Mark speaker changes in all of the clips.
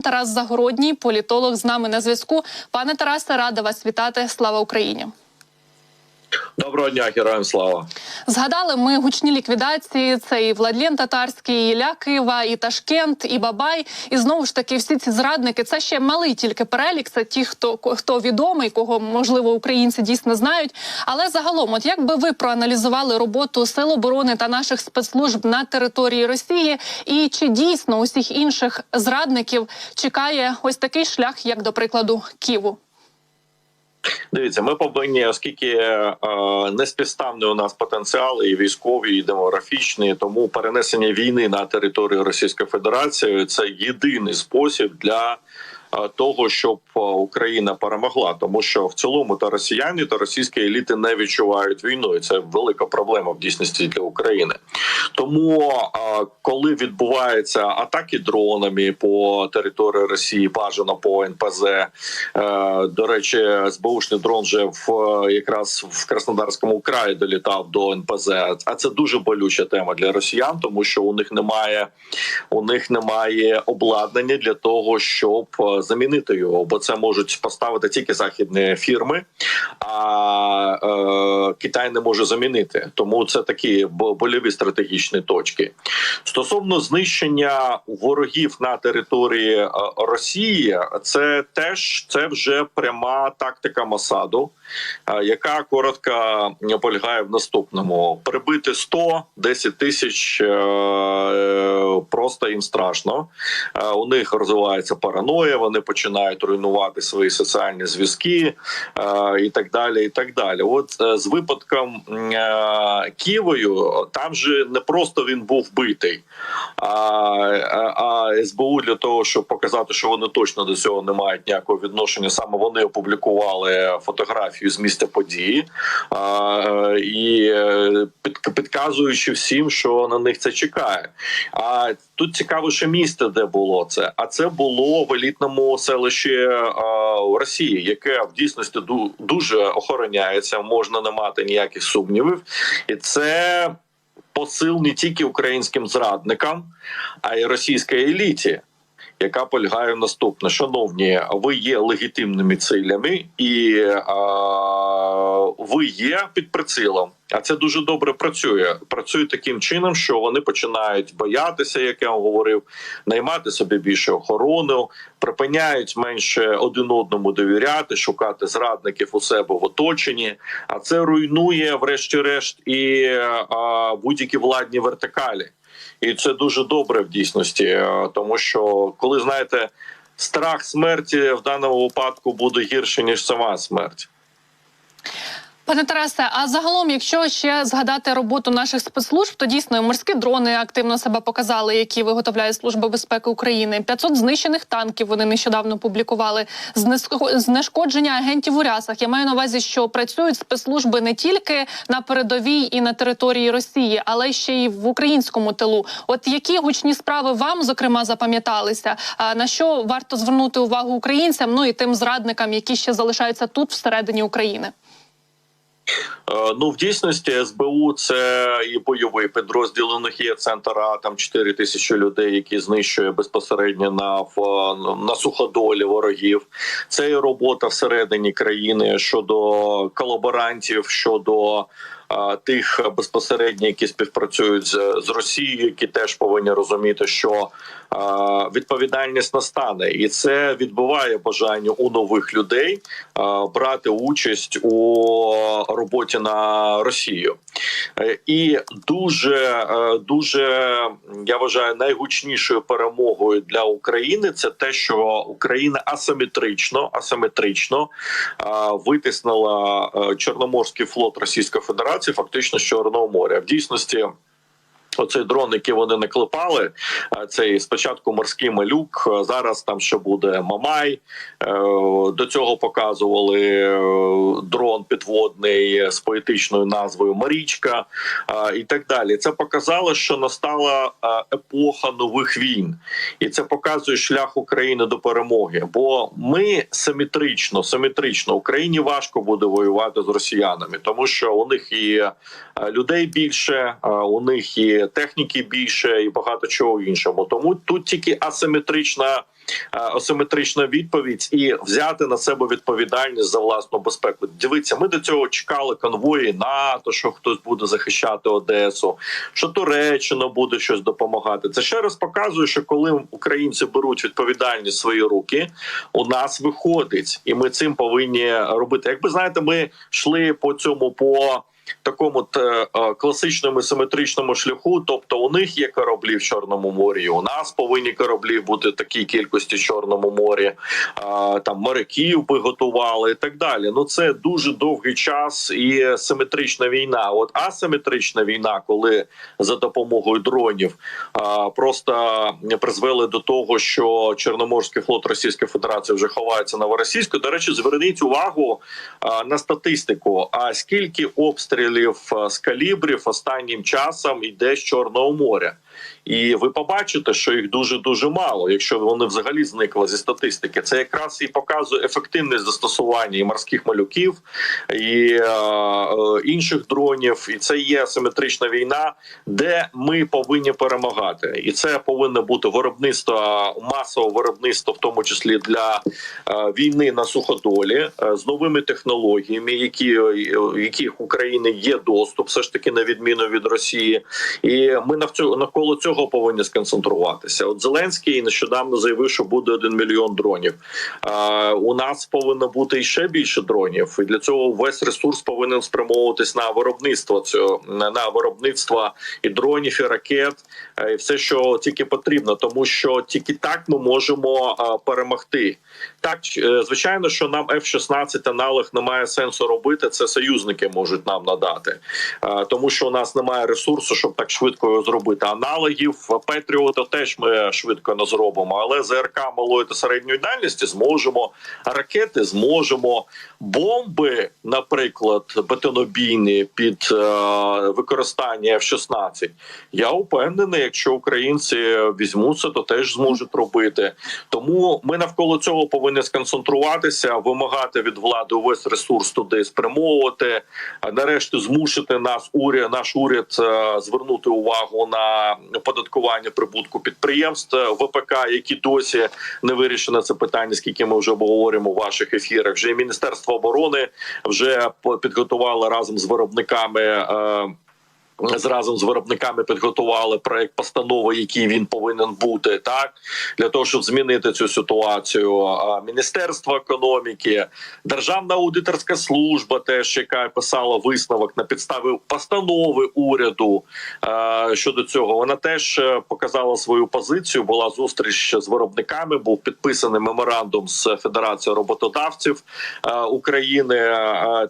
Speaker 1: Тарас Загородній, політолог з нами на зв'язку. Пане Тарасе, рада вас вітати. Слава Україні!
Speaker 2: Доброго дня, героям слава.
Speaker 1: Згадали ми гучні ліквідації. Це і Владлен Татарський, і Ілля Кива, і Ташкент, і Бабай. І знову ж таки, всі ці зрадники. Це ще малий тільки перелік. Це ті, хто хто відомий, кого можливо українці дійсно знають. Але загалом, от як би ви проаналізували роботу сил оборони та наших спецслужб на території Росії, і чи дійсно усіх інших зрадників чекає ось такий шлях, як до прикладу Ківу?
Speaker 2: Дивіться, ми повинні, оскільки е, неспідставний у нас потенціал і військовий, і демографічний, тому перенесення війни на територію Російської Федерації це єдиний спосіб для. Е, Того щоб е, Україна перемогла, тому що в цілому та росіяни та російські еліти не відчувають війну, і це велика проблема в дійсності для України. Тому е, коли відбуваються атаки дронами по території Росії, бажано по НПЗ, до речі, СБУшний дрон вже в якраз в Краснодарському краї долітав до НПЗ. А це дуже болюча тема для росіян, тому що у них немає у них немає обладнання для того, щоб замінити його, бо це можуть поставити тільки західні фірми, а е, Китай не може замінити. Тому це такі бо- больові стратегічні точки. Стосовно знищення ворогів на території е, Росії, це теж це вже пряма тактика Масаду, е, яка коротко полягає в наступному: прибити 100, 10 тисяч е, просто їм страшно. У них розвивається параноя, вони починають руйнувати свої соціальні зв'язки е, і так далі. І так далі. От е, з випадком е, Києвою там же не просто він був битий, а, а, СБУ для того, щоб показати, що вони точно до цього не мають ніякого відношення. Саме вони опублікували фотографію з місця події а, і е, під, підказуючи всім, що на них це чекає. А тут цікавіше місце, де було це. А це було в елітному селищі Росії, яке в дійсності ду- дуже охороняється, можна не мати ніяких сумнівів, і це посил не тільки українським зрадникам, а й російській еліті. Яка полягає наступне, шановні, ви є легітимними цілями, і а, ви є під прицілом. А це дуже добре працює. Працює таким чином, що вони починають боятися, як я вам говорив, наймати собі більше охорону, припиняють менше один одному довіряти, шукати зрадників у себе в оточенні. А це руйнує, врешті-решт, і будь-які владні вертикалі. І це дуже добре в дійсності, е, тому що коли знаєте, страх смерті в даному випадку буде гірше ніж сама смерть.
Speaker 1: Пане Тарасе, а загалом, якщо ще згадати роботу наших спецслужб, то дійсно морські дрони активно себе показали, які виготовляє Служба безпеки України. 500 знищених танків вони нещодавно публікували. Знешкодження агентів у рясах. Я маю на увазі, що працюють спецслужби не тільки на передовій і на території Росії, але ще й в українському тилу. От які гучні справи вам зокрема запам'яталися? А на що варто звернути увагу українцям? Ну і тим зрадникам, які ще залишаються тут всередині України?
Speaker 2: Е, Ну, в дійсності СБУ це і бойовий підрозділ. У них є центр А, там 4 тисячі людей, які знищує безпосередньо на на суходолі ворогів. Це і робота всередині країни щодо колаборантів, щодо тих безпосередньо, які співпрацюють з, з Росією, які теж повинні розуміти, що е, відповідальність настане, і це відбуває бажання у нових людей е, брати участь у роботі на Росію. Е, І дуже е, дуже я вважаю найгучнішою перемогою для України це те, що Україна асиметрично асиметрично е, витиснула е, Чорноморський флот Російської Федерації фактично з Чорного моря. В дійсності. Оцей дрон, який вони наклепали, цей спочатку морський малюк. Зараз там ще буде Мамай. Е, До цього показували е, дрон підводний з поетичною назвою Марічка і так далі. Це показало, що настала епоха нових війн, і це показує шлях України до перемоги. Бо ми симетрично, симетрично Україні важко буде воювати з росіянами, тому що у них і людей більше, у них і техніки більше, і багато чого іншого. Тому тут тільки асиметрична асиметрична відповідь і взяти на себе відповідальність за власну безпеку. Дивіться, ми до цього чекали конвої НАТО, що хтось буде захищати Одесу, що Туреччина буде щось допомагати. Це ще раз показує, що коли українці беруть відповідальність в свої руки, у нас виходить, і ми цим повинні робити. Якби знаєте, ми йшли по цьому по. Такому е, класичному симетричному шляху, тобто у них є кораблі в Чорному морі. У нас повинні кораблі бути такій кількості в Чорному морі. А, там моряків би готували і так далі. Ну це дуже довгий час і симетрична війна. От асиметрична війна, коли за допомогою дронів а, просто призвели до того, що Чорноморський флот Російської Федерації вже ховається на Новоросійську. До речі, зверніть увагу а, на статистику. А скільки обстрілів а, з калібрів останнім часом йде з Чорного моря? І ви побачите, що їх дуже дуже мало, якщо вони взагалі зникли зі статистики. Це якраз і показує ефективність застосування і морських малюків, і е, е, інших дронів. І це є асиметрична війна, де ми повинні перемагати, і це повинно бути виробництво масове виробництво, в тому числі для е, війни на суходолі, е, з новими технологіями, які е, яких України є доступ, все ж таки на відміну від Росії, і ми навколо цього повинні сконцентруватися. От Зеленський нещодавно заявив, що буде один мільйон дронів. А, у нас повинно бути ще більше дронів, і для цього весь ресурс повинен спрямовуватись на виробництво цього на на виробництво і дронів, і ракет, е, і все, що тільки потрібно, тому що тільки так ми можемо перемогти. Так, е, звичайно, що нам F-16 аналог немає сенсу робити. Це союзники можуть нам надати, Е, тому що у нас немає ресурсу, щоб так швидко його зробити. Аналогів Петріота теж ми швидко не зробимо, але ЗРК малої та середньої дальності зможемо. Ракети зможемо. Бомби, наприклад, бетонобійні під е, використання F-16, Я упевнений, якщо українці візьмуться, то теж зможуть робити. Тому ми навколо цього повинні сконцентруватися, вимагати від влади увесь ресурс туди спрямовувати. Нарешті змусити нас уряд, наш уряд е, звернути увагу на оподаткування прибутку підприємств е, ВПК, які досі не вирішено це питання. Скільки ми вже обговорюємо в ваших ефірах? Вже і Міністерство оборони вже підготувало разом з виробниками. Е, з виробниками підготували проект постанови, який він повинен бути, так для того, щоб змінити цю ситуацію. Міністерство економіки, Державна аудиторська служба, теж яка писала висновок на підставі постанови уряду щодо цього. Вона теж е, показала свою позицію. Була зустріч з виробниками. Був підписаний меморандум з Федерацією роботодавців України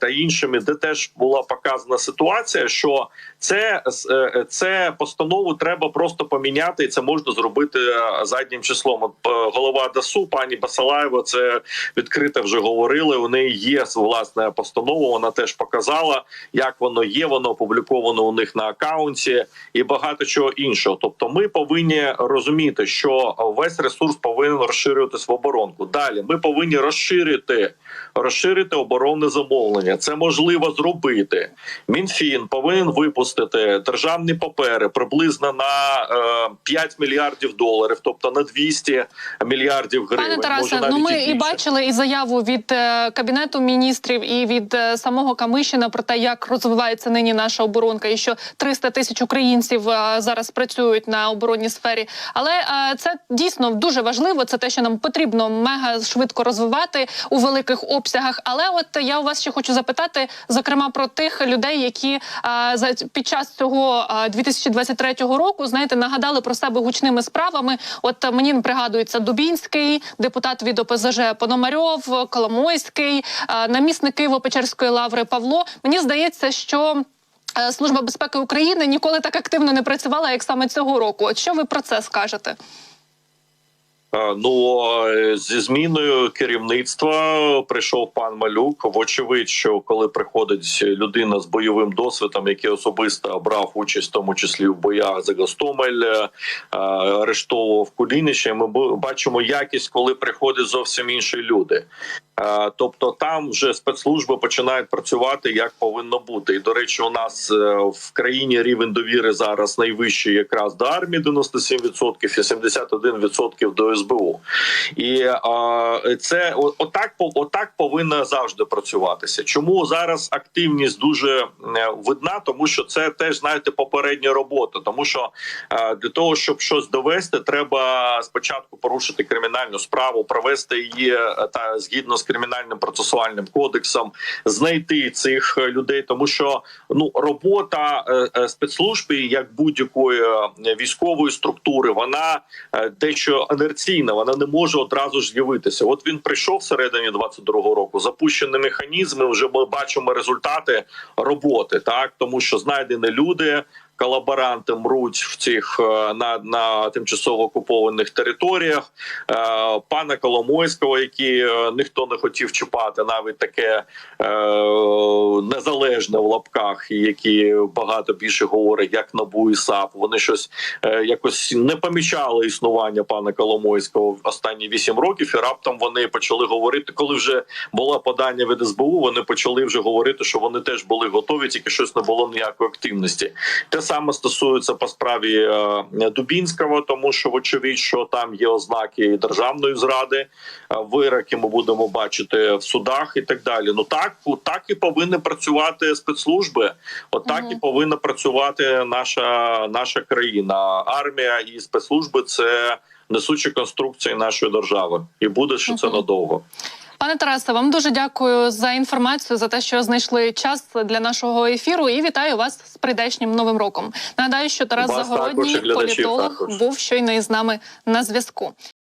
Speaker 2: та іншими, де теж була показана ситуація, що це, е, це постанову треба просто поміняти, і це можна зробити е, заднім числом. От е, голова ДАСУ, пані Басалаєва, це відкрито вже говорили. У неї є власна постанова. Вона теж показала, як воно є. Воно опубліковано у них на акаунті і багато чого іншого. Тобто, ми повинні розуміти, що весь ресурс повинен розширюватись в оборонку. Далі ми повинні розширити, розширити оборонне замовлення. Це можливо зробити. Мінфін повинен випустити державні папери приблизно на е, 5 мільярдів доларів, тобто на 200 мільярдів гривень.
Speaker 1: Пане Тарасе, ну ми
Speaker 2: і
Speaker 1: і бачили і заяву від е, кабінету міністрів і від е, самого Камишина про те, як розвивається нині наша оборонка, і що 300 тисяч українців е, зараз працюють на оборонній сфері. Але е, це дійсно дуже важливо. Це те, що нам потрібно мега швидко розвивати у великих обсягах. Але от я у вас ще хочу запитати, зокрема про тих людей, які за під час цього е, 2023 року знаєте нагадали про себе гучними справами. От е, мені пригадується Дубінський, депутат від ОПЗЖ Пономарьов, Коломойський, намісник Києво-Печерської лаври Павло. Мені здається, що. е, Служба безпеки України ніколи так активно не працювала, як саме цього року. От що ви про це скажете?
Speaker 2: Е, Ну е, зі зміною керівництва прийшов пан Малюк. Вочевидь, що коли приходить людина з бойовим досвідом, який особисто брав участь, в тому числі в боях за Гостомель, е, арештовував Кулінича, ми бачимо якість, коли приходять зовсім інші люди. Е, Тобто там вже спецслужби починають працювати як повинно бути. І до речі, у нас е, в країні рівень довіри зараз найвищий якраз до армії 97% і 71% до СБУ. І е, це отак отак повинно завжди працюватися. Чому зараз активність дуже видна? Тому що це теж знаєте попередня робота. Тому що для того, щоб щось довести, треба спочатку порушити кримінальну справу, провести її та згідно з кримінальним процесуальним кодексом, знайти цих е, людей, тому що ну робота е, е, як будь-якої військової структури, вона дещо інерційна, вона не може одразу ж з'явитися. От він прийшов всередині 22-го року, запущені механізми. Вже ми бачимо результати роботи, так тому що знайдені люди. Колаборанти мруть в цих е, на, на тимчасово окупованих територіях. Е, Пана Коломойського, який е, ніхто не хотів чіпати, навіть таке незалежне в лапках, які багато більше говорять, як НАБУ і САП. Вони щось якось не помічали існування пана Коломойського в останні вісім років, і раптом вони почали говорити, коли вже було подання від СБУ, вони почали вже говорити, що вони теж були готові, тільки щось не було ніякої активності. Те саме стосується по справі е, Дубінського, тому що вочевидь, що там є ознаки державної зради, е, вироки ми будемо бачити в судах і так далі. Ну так так і повинні працювати спецслужби. Отак
Speaker 1: Мгм.
Speaker 2: і повинна працювати наша наша країна. Армія і спецслужби це несучі конструкції нашої держави, і буде що це надовго.
Speaker 1: Пане Тарасе, вам дуже дякую за інформацію, за те, що знайшли час для нашого ефіру. І вітаю вас з прийдешнім новим роком. Нагадаю, що Тарас
Speaker 2: Вас
Speaker 1: Загородній,
Speaker 2: також
Speaker 1: політолог,
Speaker 2: також.
Speaker 1: був щойно із нами на зв'язку.